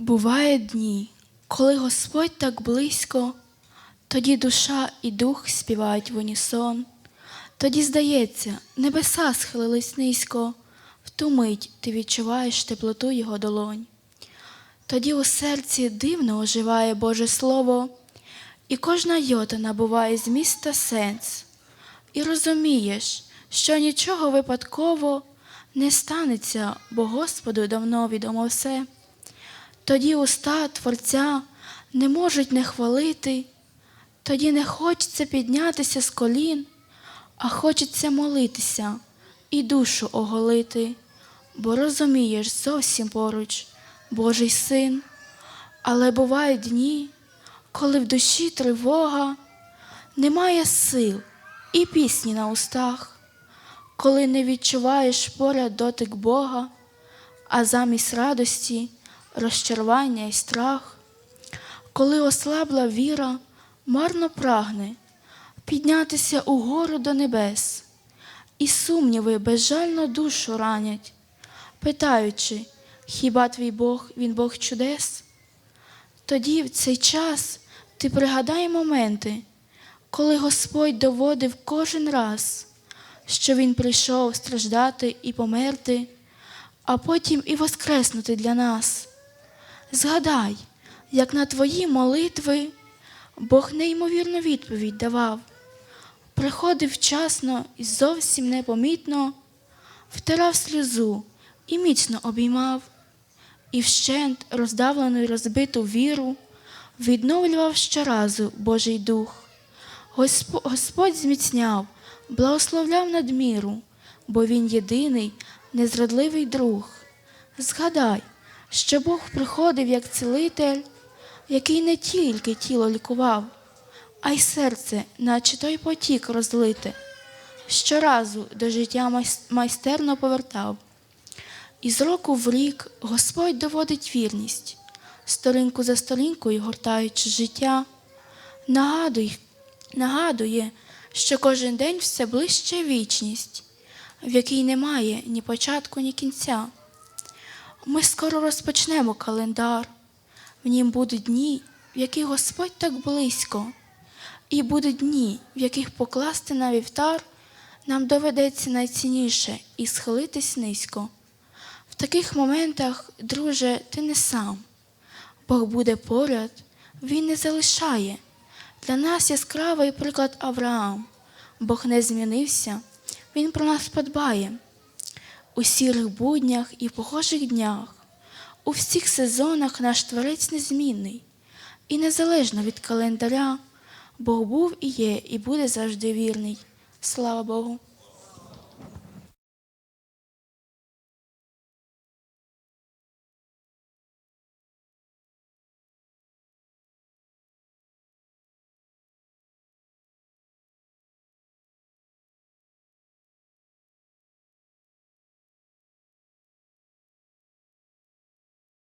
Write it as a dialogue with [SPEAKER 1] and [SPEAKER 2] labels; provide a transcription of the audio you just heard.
[SPEAKER 1] Бувають дні, коли Господь так близько, тоді душа і дух співають в унісон. Тоді, здається, небеса схилились низько, в ту мить ти відчуваєш теплоту Його долонь. Тоді у серці дивно оживає Боже Слово, і кожна йота набуває зміст та сенс, і розумієш, що нічого випадково не станеться, бо Господу давно відомо все. Тоді уста Творця не можуть не хвалити, тоді не хочеться піднятися з колін, а хочеться молитися і душу оголити, бо розумієш зовсім поруч Божий син. Але бувають дні, коли в душі тривога, немає сил і пісні на устах, коли не відчуваєш поряд дотик Бога, а замість радості розчарування і страх, коли ослабла віра, марно прагне піднятися угору до небес, і сумніви безжально душу ранять, питаючи, хіба твій Бог він Бог чудес? Тоді в цей час ти пригадай моменти, коли Господь доводив кожен раз, що Він прийшов страждати і померти, а потім і воскреснути для нас. Згадай, як на твої молитви Бог неймовірну відповідь давав, приходив вчасно і зовсім непомітно, втирав сльозу і міцно обіймав, і вщент роздавлену й розбиту віру відновлював щоразу Божий дух. Госпо- Господь зміцняв, благословляв надміру, бо Він єдиний, незрадливий друг. Згадай, що Бог приходив як цілитель, який не тільки тіло лікував, а й серце, наче той потік розлите, щоразу до життя майстерно повертав. І з року в рік Господь доводить вірність, сторінку за сторінкою гортаючи життя, нагадуй, нагадує, що кожен день все ближче вічність, в якій немає ні початку, ні кінця. Ми скоро розпочнемо календар, в нім будуть дні, в яких Господь так близько, і будуть дні, в яких покласти на вівтар нам доведеться найцінніше і схилитись низько. В таких моментах, друже, ти не сам. Бог буде поряд, Він не залишає. Для нас яскравий приклад Авраам. Бог не змінився, Він про нас подбає. У сірих буднях і в похожих днях, у всіх сезонах наш творець незмінний, і незалежно від календаря, Бог був і є, і буде завжди вірний. Слава Богу!